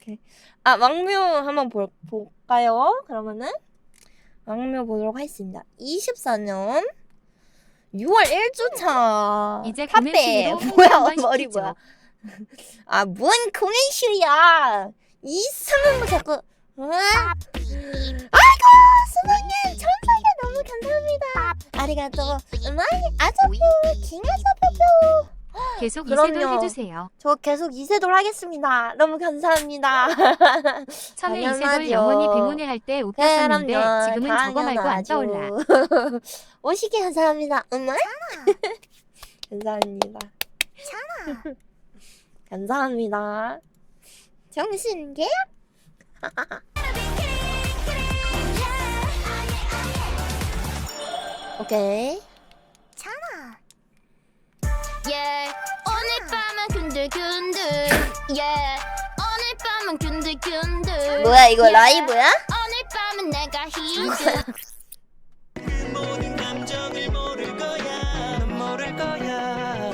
오케이. 아, 왕묘 한번 볼, 볼까요? 그러면은 왕묘 보도록 하겠습니다. 24년 6월 1주차 이제 탑배 뭐야 한번 머리 시키죠. 뭐야 아뭔 구매슈야 이상한 거 자꾸 으아. 아이고 수박님 천사가 너무 감사합니다 아리가또 많이 아자표 킹아자표 계속 그럼요. 이세돌 해주세요. 저 계속 이세돌 하겠습니다 너무 감사합니다 처음에 당연하죠. 이세돌 영원히 백문에 할때 웃겼었는데 그럼요. 지금은 저거 말고 안 당연하죠. 떠올라. 오시게 감사합니다. 엄마? 감사합니다. 감사합니다. 정신계? 오케이. 밤은 근들근들 yeah. 오늘 밤은 근들근들 뭐야 이거 yeah. 라이브야? 오늘 밤은 내가 히든 모든 감정을 모를 거야 넌 모를 거야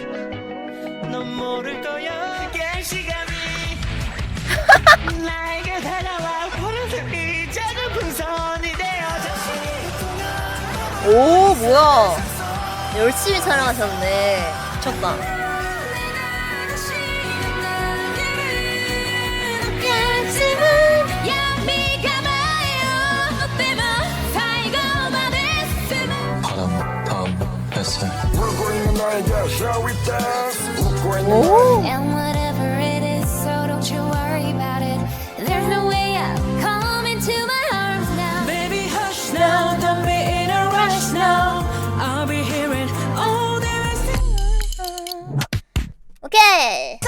넌 모를 거야 깨 시간이 나에게 다가와 푸른색 이 작은 풍선이 되어져 오 뭐야? 열심히 촬영하셨네. 미쳤다. listen. Ooh. And whatever it is, so don't you worry about it. There's no way out. Come into my arms now. Baby, hush now. Don't be in a rush now. I'll be hearing all there is to Okay.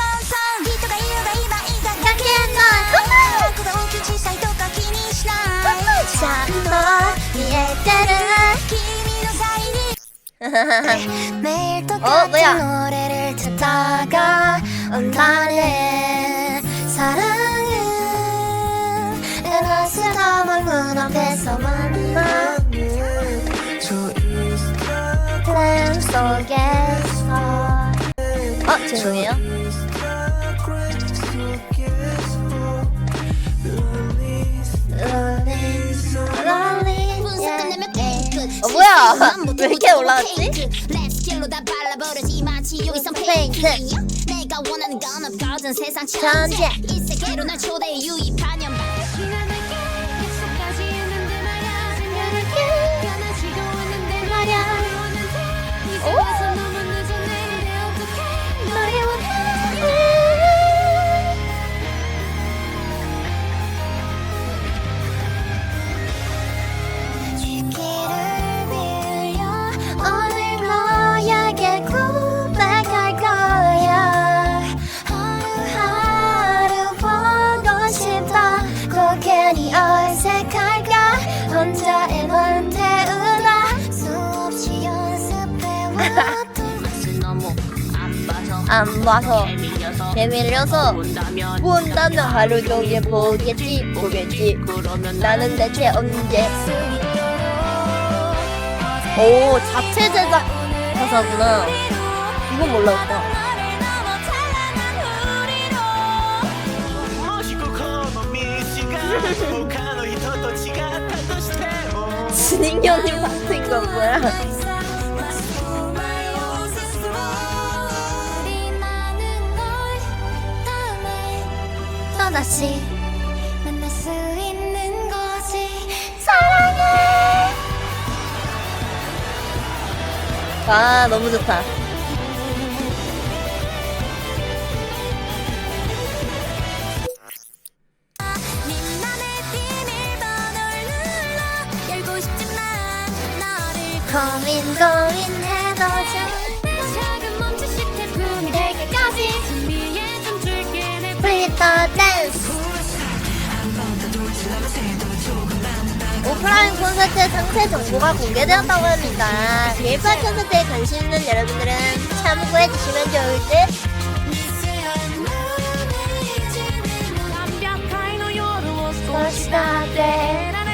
ちゃんと見えてる 매일 어, 똑같은 뭐야? 노래를 듣다가 온다네 사랑은 에너스 담은 문 앞에서 만나는 플랜 속에서 어 죄송해요. 뭐야? 왜 이렇게 여기선 페인트. 페인 안 봐서. 재밀려서 본다면 하루 종일 보겠지 보겠지. 나는 대체 언제? 오 자체 제작 가사구나. 이건 몰랐다. 진인기 언니 같은 건 뭐야? 다시 만날 수 있는 거지. 사랑해. 와 너무 좋다. 고민 고민해도 내 작은 몸짓 시태 품이 되기까지 준비해 좀 줄게 내 플리터 오프라인 콘서트 상세 정보가 공개되었다고 합니다. 개별 콘서트에 관심 있는 여러분들은 참고해 주시면 좋을 듯. 네.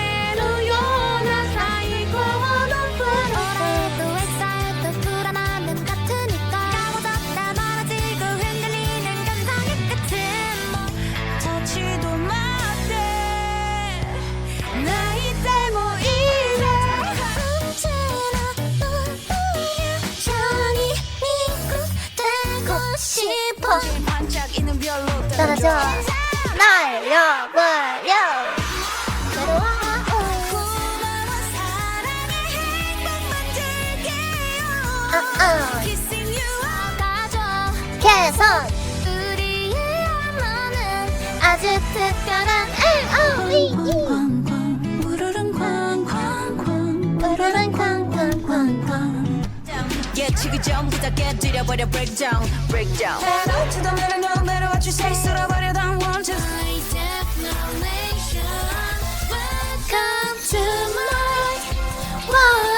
날려버려. 아. Kissing you 가져 개선 우리의 아주 특별한 L-O-V-E 우르릉 예측이 전부 다 깨뜨려버려 breakdown breakdown Head up to the middle no matter what you say 쓸어버려 don't want to My declaration Welcome to my world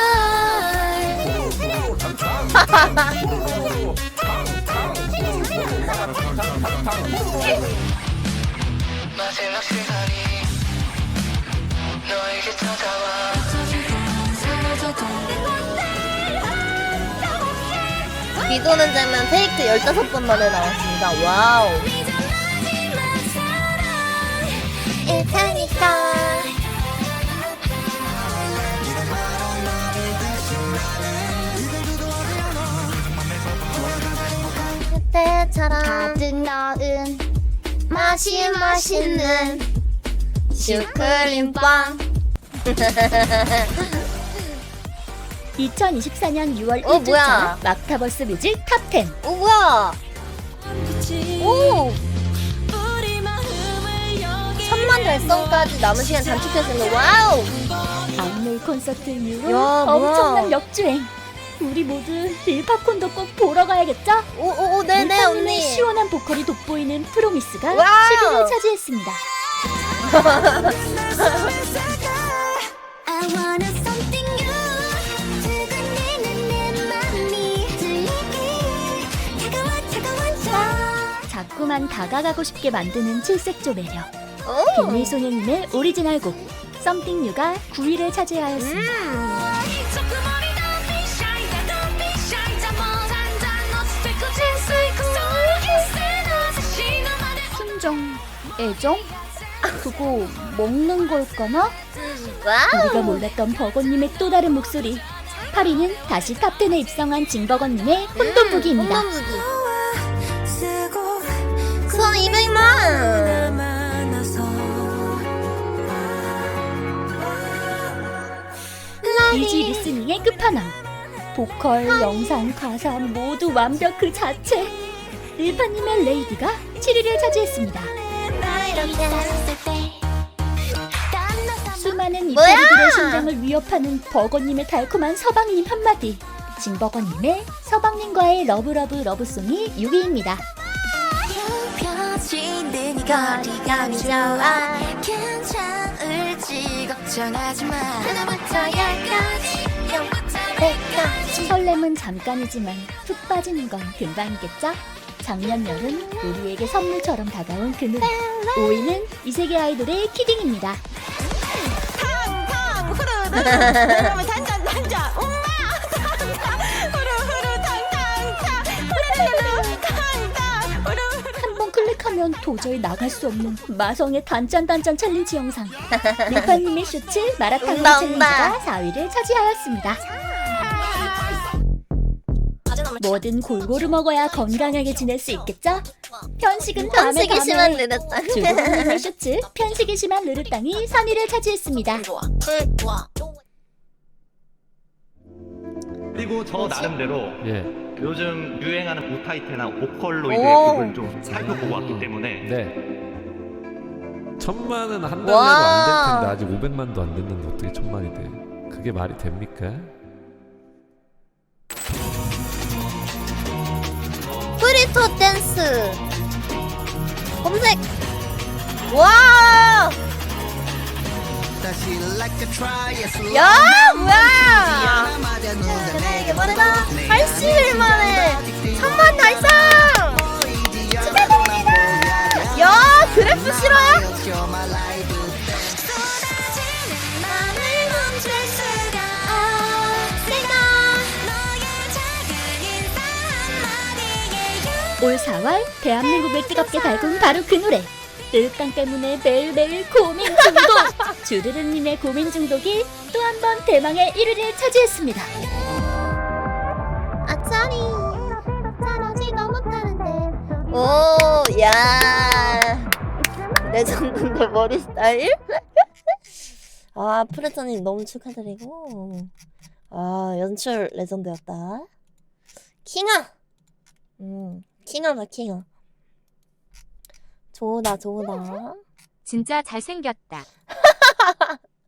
마지막 시간 비 도는 장면 테이크 15번 만에 나왔습니다. 와우. 이제 마지막 사랑 일 테니까. 그때처럼 가득 넣은 맛이 맛있는 슈크림빵 2024년 6월 어, 1주 차 뭐야? 막타버스 뮤직 탑10 오 뭐야 오 우리 마음을 여기 천만 달성까지 남은 시간 단축했습니다 와우 악물 콘서트 이후로 야, 뭐야. 엄청난 역주행 우리 모두 릴팝콘도 꼭 보러 가야겠죠? 오오오 네네 릴팝님의 언니 시원한 보컬이 돋보이는 프로미스가 와우. 10위를 차지했습니다 I want 자꾸만 다가가고 싶게 만드는 칠색조 매력. 오! 비밀소녀님의 오리지널 곡 Something New가 9위를 차지하였습니다. 순정, 애정? 그거 먹는 걸까나? 우리가 몰랐던 버거님의 또 다른 목소리. 8위는 다시 탑10에 입성한 진버거님의 혼돈무기 쓰고 선 200만 만나서 이지 리스닝의 끝판왕 보컬, 영상, 가사 모두 완벽 그 자체. 릴파님의 레이디가 7위를 차지했습니다. 수많은? 이파리들의 심장을 위협하는 버거님의 달콤한 서방님 한마디. 진버거님의 서방님과의 러브러브 러브송이 6위입니다. 펴지는 거리감이 좋아 괜찮을지 걱정하지 마 하나부터 열까지 백까지. 설렘은 잠깐이지만 푹 빠지는 건 금방이겠죠? 작년 여름 우리에게 선물처럼 다가온 그 노래 5위는 이세계 아이돌의 키딩입니다. 그러면 단짠 번 클릭하면 도저히 나갈 수 없는 마성의 단짠단짠 챌린지 영상. 리파님의 쇼츠 마라탕 온다, 챌린지가 4위를 차지하였습니다. 뭐든 골고루 먹어야 건강하게 지낼 수 있겠죠? 편식은 다음에 편식이 심한 다음에. 느렸다. 주부님의 쇼츠 편식이 심한 느르땅이 3위를 차지했습니다. 그리고 저 나름대로 예. 요즘 유행하는 보타이테나 보컬로이드의 오. 곡을 좀 살펴보고 왔기 때문에 네. 천만은 한 달에도 와. 안 될 텐데 아직 500만도 안 됐는데 어떻게 천만이 돼? 그게 말이 됩니까? 프리토 댄스 검색 와! 야 뭐야? 이게 빠르다 81일 만에 3만 달성! 축하드립니다! 야 그래프 한마디에 올 4월 대한민국을 뜨겁게 달군 바로 그 노래 으깡 때문에 매일매일 고민 중독! 주르르님의 고민 중독이 또 한 번 대망의 1위를 차지했습니다. 아차리 잘하지 너무 타는데 오, 야. 레전드인데 머리 스타일? 아, 프레터님 너무 축하드리고. 아, 연출 레전드였다. 킹아! 음, 킹아다, 킹아. 좋으다, 좋으다. 진짜 잘생겼다.